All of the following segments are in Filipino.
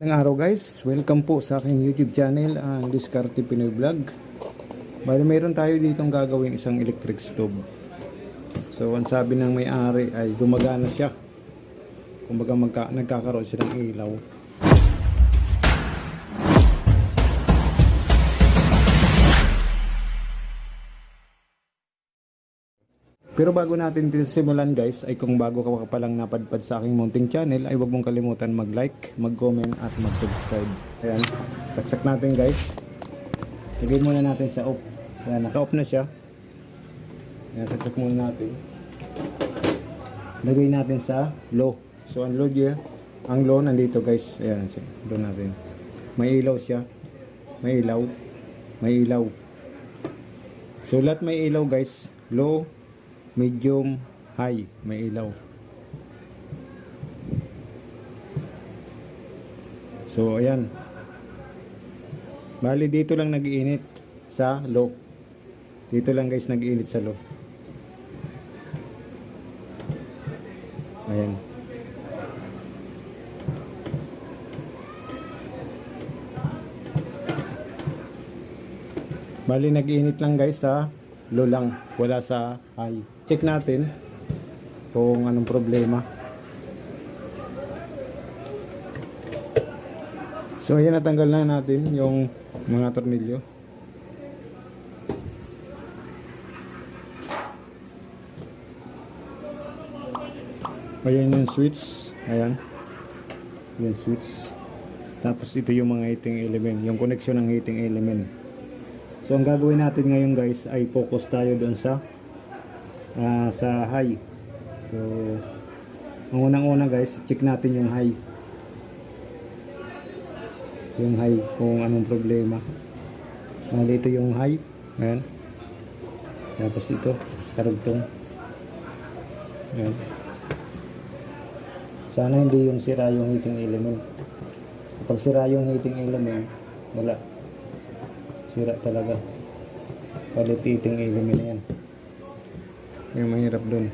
Ng araw guys, welcome po sa aking YouTube channel, ang Discarte Pinoy Vlog. Bali mayroon tayo ditong gagawin isang electric stove. So ang sabi ng may-ari ay gumagana siya. Kumbaga magka, nagkakaroon siya ng ilaw. Pero bago natin simulan guys, ay kung bago ka pa lang napadpad sa aking mounting channel, ay huwag mong kalimutan mag-like, mag-comment at mag-subscribe. Ayan, saksak natin guys. Lagay muna natin sa off. Ayan, naka-off na siya. Ayan, saksak muna natin. Lagay natin sa low. So ang low niya, ang low nandito guys. Ayan, low natin. May ilaw siya. May ilaw. May ilaw. So lahat may ilaw guys. Low, medium, high, may ilaw. So, ayan. Bali, dito lang nag-iinit sa low. Dito lang guys nag-iinit sa low. Ayan. Bali, nag-iinit lang guys sa low lang. Wala sa high. Check natin kung anong problema. So ayan natanggal na natin yung mga tornilyo. Ayan yung switch. Ayan. Yung switch. Tapos ito yung mga heating element. Yung connection ng heating element. So ang gagawin natin ngayon guys ay focus tayo doon sa ah, sa high. So ang unang-una guys, check natin yung high. Yung high kung anong problema. Mali ito yung high. Ayan. Tapos ito, karugtong. Ayan. Sana hindi yung sira yung heating element. Kapag sira yung heating element, wala. Sira talaga. Palit heating element na yan. Yung mahirap dun.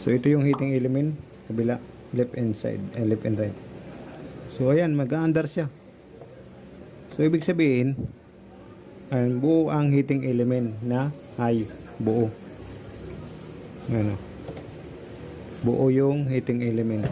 So ito yung heating element, kabila, left and side, eh, left and right. So ayan, mag-aandar siya. So ibig sabihin, ang buo ang heating element na high, buo. Ano? Buo yung heating element.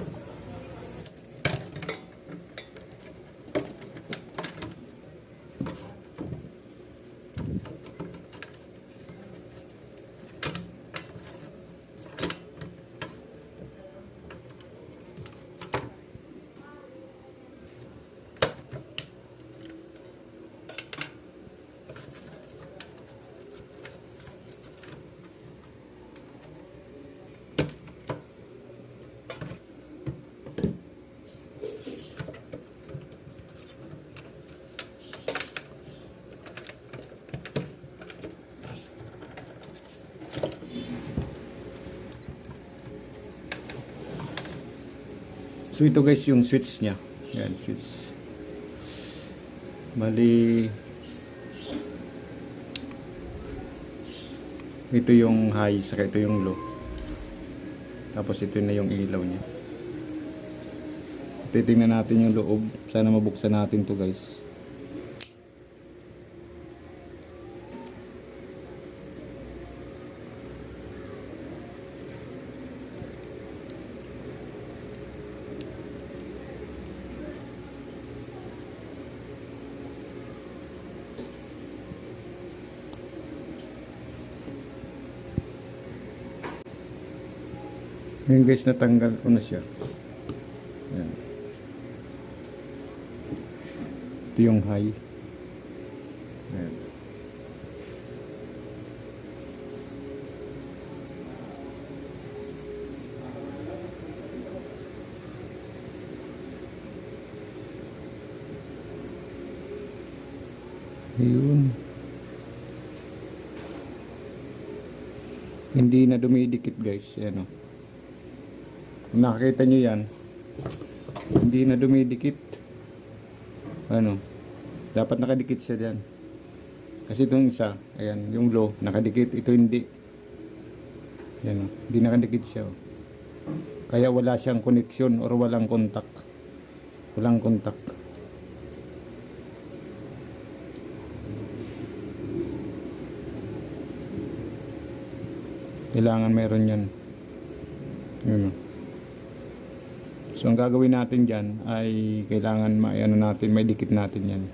So ito guys yung switch niya. Yan, switch. Bali ito yung high, saka ito yung low. Tapos ito na yung ilaw niya. Titingnan natin yung loob. Sana mabuksan natin to guys. Ngayon guys, natanggal ko na siya. Ayan. Ito yung high. Ayan. Ayun. Hindi na dumidikit guys. Ayan o. Nakakita nyo yan, hindi na dumidikit. Ano? Dapat nakadikit siya dyan. Kasi itong isa, ayan, yung low, nakadikit. Ito hindi. Yan, hindi nakadikit siya. oh. Kaya wala siyang connection or walang contact. Walang contact. Kailangan meron yan. Yun. oh. So ang gagawin natin dyan ay kailangan may ano natin, may dikit natin yan.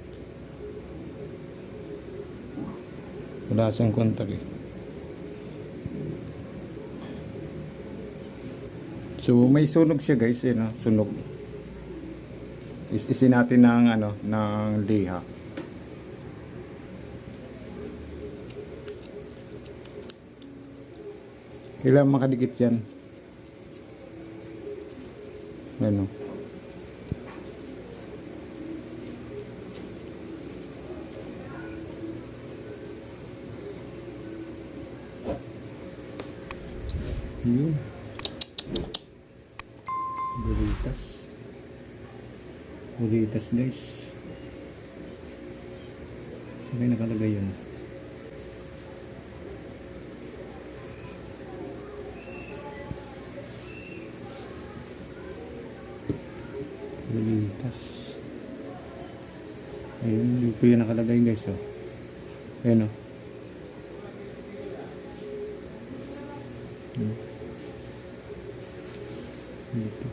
Wala siyang contact eh. So may sunog siya guys, eh, no? sunog. Is isin natin ng ano, ng liha. Kailangan makadikit yan. Ano? Yun. Bulitas. Bulitas guys. Saan kayo nakalagay yun? Ayun, dito yung nakalagay guys oh. Ayun oh. Hmm. Dito.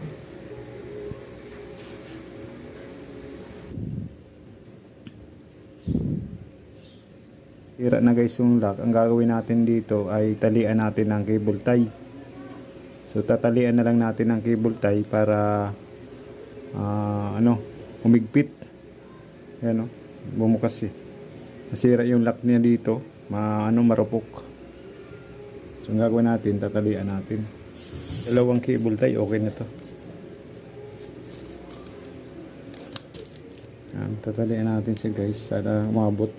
Tira na guys yung lock. Ang gagawin natin dito ay talian natin ng cable tie. So tatalian na lang natin ng cable tie para ah, ano, umigpit. Ayan o, bumukas eh. Nasira yung lock niya dito, ma, ano, marupok. So ang gagawin natin, tatalian natin. Dalawang cable tie, okay na to. Yan, tatalian natin siya guys, sana umabot.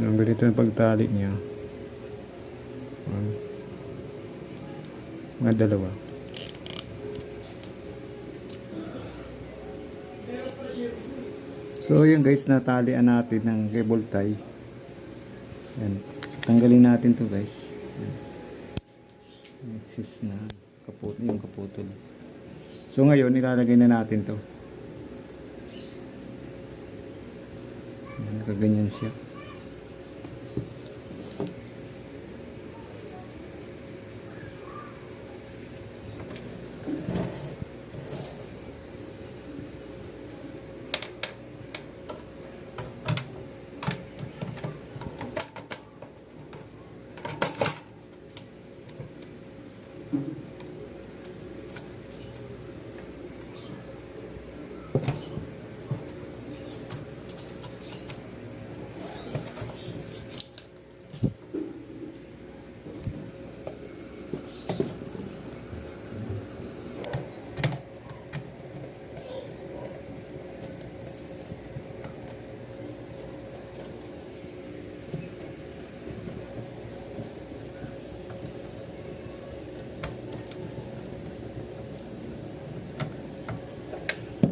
Ang ganito yung pagtali niya. Ayan. Mga dalawa. So yun guys, natalian natin ng cable tie. Yan. Tanggalin natin to guys. Exist na kaput yung kaputol. So ngayon, ilalagay na natin to. Yan, kaganyan siya.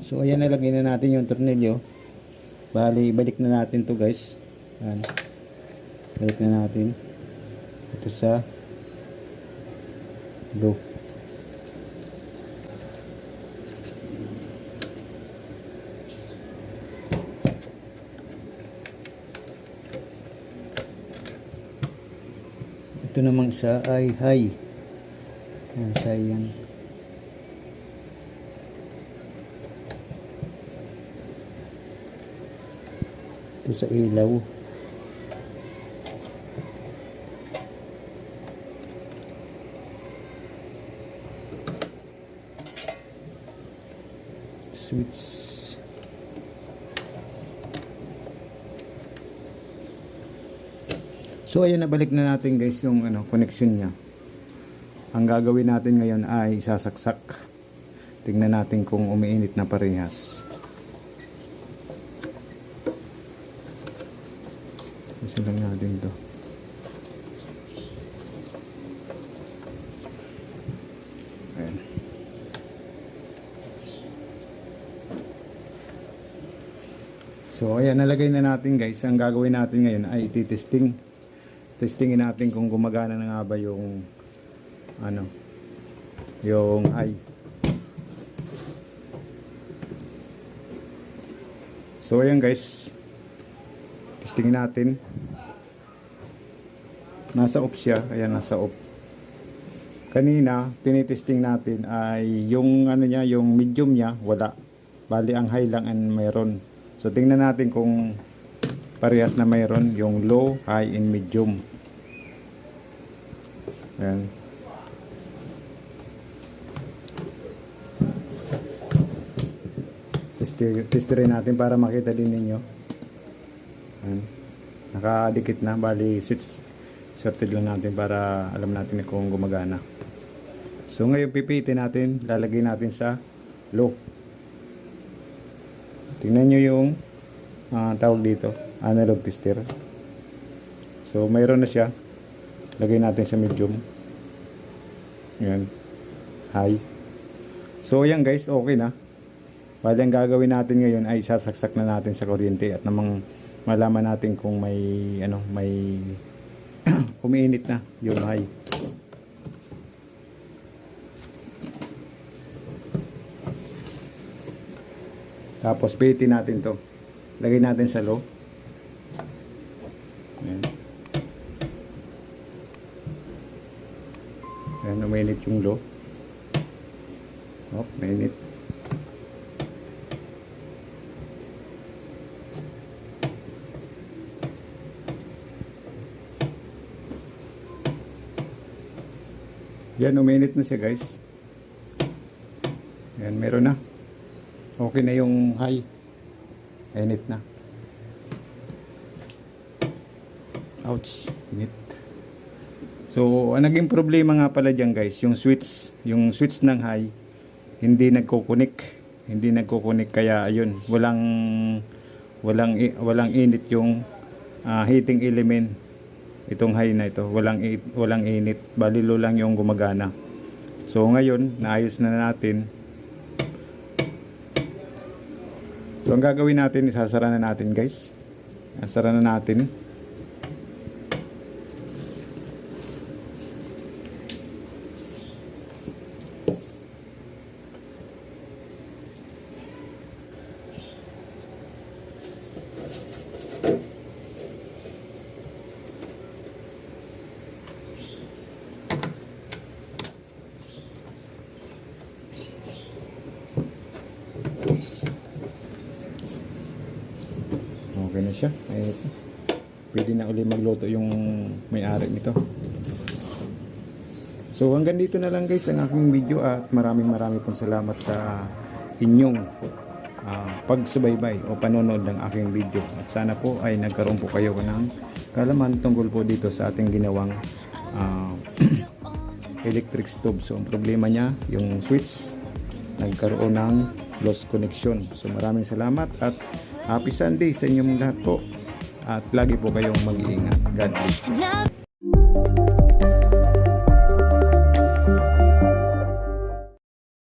So ayan nalagay na natin yung tornilyo. Bali, balik na natin to guys. Ayan. Balik na natin. Ito sa loop. Ito namang isa ay high. Ayan, sa yan. Ito sa ilaw. Switch. So ayun nabalik na natin guys yung ano connection niya. Ang gagawin natin ngayon ay sasaksak. Tingnan natin kung umiinit na parehas. Isa lang natin to. So ayan, nalagay na natin guys. Ang gagawin natin ngayon ay titesting. Testingin natin kung gumagana na nga ba yung ano, yung eye. So ayan guys. Testingin natin. Nasa off siya. Ayan, nasa off. Kanina, tinitesting natin ay yung ano niya, yung medium niya, wala. Bali ang high lang ang mayroon. So tingnan natin kung parehas na mayroon yung low, high, and medium. Ayan. Testirin natin para makita din ninyo. Ayan. Nakadikit na, bali switch sorted lang natin para alam natin kung gumagana. So ngayon pipitin natin, lalagay natin sa low. Tingnan nyo yung ah, tawag dito, analog tester. So mayroon na siya. Lagay natin sa medium. Yan. High. So yan guys, okay na. Bali ang gagawin natin ngayon ay sasaksak na natin sa kuryente at namang malaman natin kung may ano, may umiinit na yung high. Tapos pihitin natin to. Lagay natin sa low. Ayan. Ayan, uminit yung low. Oh, mainit. Yan, uminit na siya guys. Yan, meron na. Okay na yung high. Init na. Ouch. Init. So, ang naging problema nga pala dyan guys, yung switch, yung switch ng high, hindi nagkukunik. Hindi nagkukunik kaya ayun, walang walang walang init yung ah, heating element itong high na ito. Walang walang init, balilo lang yung gumagana. So ngayon, naayos na natin. So ang gagawin natin, isasara na natin guys. Isasara na natin. Okay na siya. Ay, pwede na uli magluto yung may-ari nito. So hanggang dito na lang guys ang aking video at maraming maraming pong salamat sa inyong ah, pagsubaybay o panonood ng aking video. At sana po ay nagkaroon po kayo ng kalaman tungkol po dito sa ating ginawang ah, electric stove. So ang problema niya, yung switch nagkaroon ng lost connection. So maraming salamat at happy Sunday sa inyong lahat po. At lagi po kayong mag-iingat. God bless.